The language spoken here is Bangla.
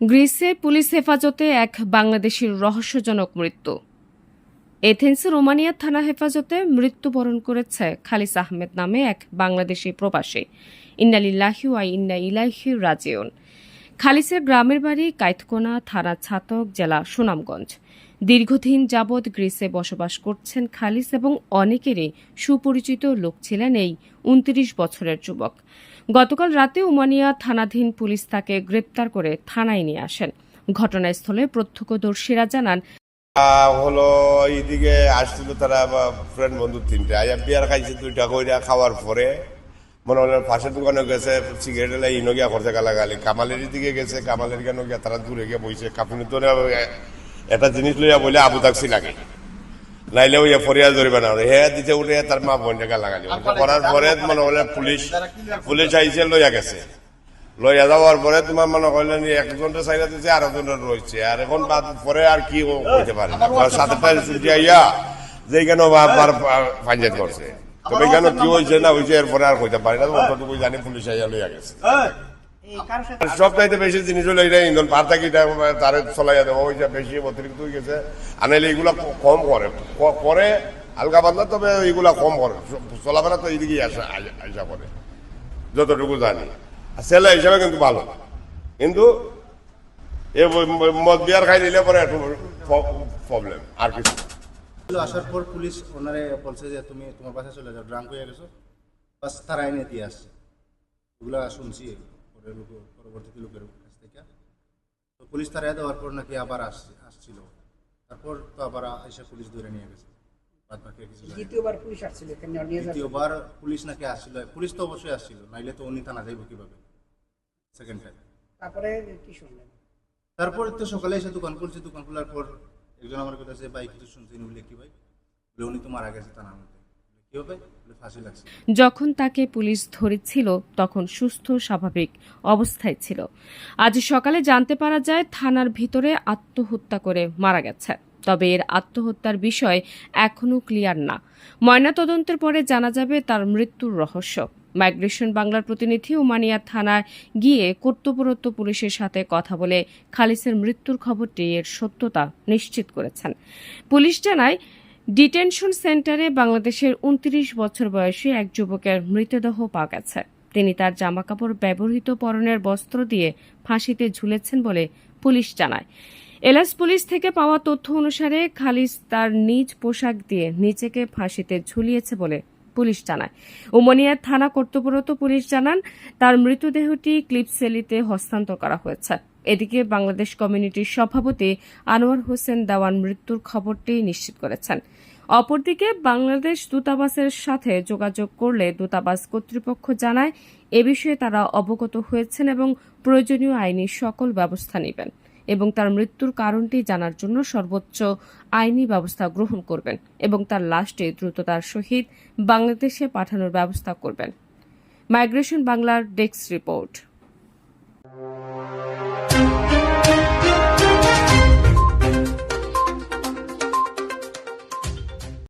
গ্রিসে পুলিশ হেফাজতে এক বাংলাদেশির রহস্যজনক মৃত্যু। এথেন্সের রোমানিয়া থানা হেফাজতে মৃত্যুবরণ করেছে খালিস আহমেদ নামে এক বাংলাদেশি প্রবাসী। ইন্নালিল্লাহি ওয়া ইন্না ইলাইহি রাজিউন। খালিসের গ্রামের বাড়ি কাইতকোনা থানা ছাতক, জেলা সুনামগঞ্জ। দীর্ঘদিন যাবৎ গ্রিসে বসবাস করছেন খালিস এবং অনেকেরই সুপরিচিত লোক ছিলেন এই উনত্রিশ বছরের যুবক। গতকাল রাতে উমানিয়া থানাধীন পুলিশ তাকে গ্রেপ্তার করে থানায় নিয়ে আসেন। ঘটনাস্থলে প্রত্যক্ষদর্শীরা জানান হলো এইদিকে আসছিল তারা ফ্রেন্ড বন্ধু তিনটে। আয়া বিয়ার খাইছে, দুইটা কইরা খাওয়ার পরে মনে হলো পাশের দোকানে গেছে সিগারেট এলাই ইনগিয়া করতে গালাগালি কামালের দিকে গেছে, কামালের কেন গিয়া তারা দূরে গিয়ে বইছে। কাপুনি তো একটা জিনিস লইয়া বলে আবু তাকসি লাগে। নাইলে ওই ফরিয়া ধরবে না হে দিতে উঠে তার মা বোন গালাগালি ওটা করার পরে মনে হলে পুলিশ পুলিশ আইসে লইয়া গেছে লইয়া যাওয়ার পরে তোমার মনে করলেন একজনটা সাইডা দিচ্ছে আর একজনটা রয়েছে আর এখন বাদ পরে আর কি ও হইতে পারে না সাতটা ছুটি আইয়া যে কেন পাঞ্জাত করছে তবে কেন কি হয়েছে না হয়েছে এরপরে আর হইতে পারে না অতটুকু জানি পুলিশ আইয়া লইয়া গেছে সবচাইতে বেশি জিনিস হলো এটা ইন্ধন তারে চলাইয়া দেবো ওইটা বেশি অতিরিক্ত হয়ে গেছে। আনাইলে এগুলা কম করে করে হালকা বান্ধা তবে এইগুলা কম করে। চলাফেরা তো এইদিকে আসা আসা করে যতটুকু জানি। ছেলে হিসাবে কিন্তু ভালো। কিন্তু এ মদ বিয়ার খাই নিলে পরে একটু প্রবলেম আর কিছু আসার পর পুলিশ ওনারে বলছে যে তুমি তোমার বাসায় চলে যাও ড্রাঙ্ক হয়ে গেছো। বাস তারা এনে দিয়ে আসছে। ওগুলা শুনছি পরবর্তীতে লোকের কাছ থেকে। তো পুলিশ তারা দেওয়ার পর নাকি আবার আসছে আসছিল। তারপর তো আবার এসে পুলিশ ধরে নিয়ে গেছে। পুলিশ আসছিল দ্বিতীয়বার পুলিশ নাকি আসছিল। পুলিশ তো অবশ্যই আসছিল নাইলে তো উনি থানা যাইব কীভাবে? সেকেন্ড টাইম তারপরে কি শুনলেন? তারপর তো সকালে এসে দোকান খুলছে। দোকান খোলার পর একজন আমার কথা ভাই কিছু শুনছেন? বলে কি ভাই? বলে উনি তো মারা গেছে থানার মধ্যে। যখন তাকে পুলিশ ধরেছিল, তখন সুস্থ, স্বাভাবিক অবস্থায় ছিল। আজ সকালে জানতে পারা যায়, থানার ভিতরে আত্মহত্যা করে মারা গেছে। তবে এর আত্মহত্যার বিষয় এখনও ক্লিয়ার না। ময়নাতদন্তের পরে জানা যাবে তার মৃত্যুর রহস্য। মাইগ্রেশন বাংলার প্রতিনিধি ওমানিয়া থানায় গিয়ে কর্তব্যরত পুলিশের সাথে কথা বলে খালিসের মৃত্যুর খবরটি এর সত্যতা নিশ্চিত করেছেন। পুলিশ জানায় ডিটেনশন সেন্টারে বাংলাদেশের উনত্রিশ বছর বয়সী এক যুবকের মৃতদেহ পাওয়া গেছে। তিনি তার জামাকাপড় ব্যবহৃত পরনের বস্ত্র দিয়ে ফাঁসিতে ঝুলেছেন বলে পুলিশ জানায়। এলাস পুলিশ থেকে পাওয়া তথ্য অনুসারে খালিস তার নিজ পোশাক দিয়ে নিজেকে ফাঁসিতে ঝুলিয়েছে বলে পুলিশ জানায়। উমনিয়ার থানা কর্তব্যরত পুলিশ জানান, তার মৃতদেহটি ক্লিপসেলিতে হস্তান্তর করা হয়েছে। এদিকে বাংলাদেশ কমিউনিটির সভাপতি আনোয়ার হোসেন দেওয়ান মৃত্যুর খবরটি নিশ্চিত করেছেন। অপরদিকে বাংলাদেশ দূতাবাসের সাথে যোগাযোগ করলে দূতাবাস কর্তৃপক্ষ জানায়, এ বিষয়ে তারা অবগত হয়েছেন এবং প্রয়োজনীয় আইনি সকল ব্যবস্থা নেবেন এবং তার মৃত্যুর কারণটি জানার জন্য সর্বোচ্চ আইনি ব্যবস্থা গ্রহণ করবেন এবং তার লাশটি দ্রুততার সহিত বাংলাদেশে পাঠানোর ব্যবস্থা করবেন। মাইগ্রেশন বাংলার ডেস্ক রিপোর্ট।